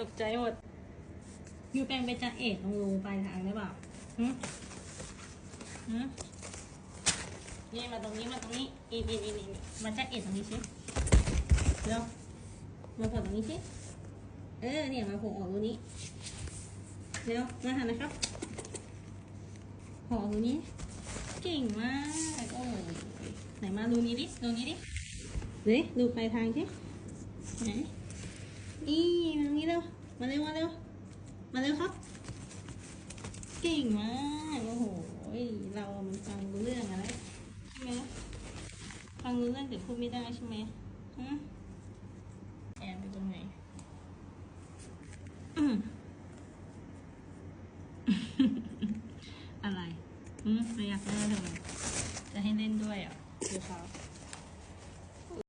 ตกใจหมด ยูแปลงไปจะเอ็ดตรงรูปลายทางได้เปล่าหืมหืมนี่มาตรงนี้มาตรงนี้อีนี่นี่นี่นี่มาจะเอ็ดตรงนี้สิเร็วมาโผล่ตรงนี้สิเออเนี่ยมาโผล่ออกตรูนี้เร็วมาหันนะครับผล่ออกรูนี้ เก่งมากโอ้ยไหนมารูนี้ดิรูนี้ดิเดี๋ยวดูปลายทางสิไหนนี่ มาเร็วมาเร็วมาเร็วครับ เก่งมากโอ้โหเรามันฟังรู้เรื่องอะไรใช่ไหมฟังรู้เรื่องแต่พูดไม่ได้ใช่ไหมฮะแอนไปตรงไหนอะไรอืมไม่อยากเล่นทำไมจะให้เล่นด้วยหรอะดูเขา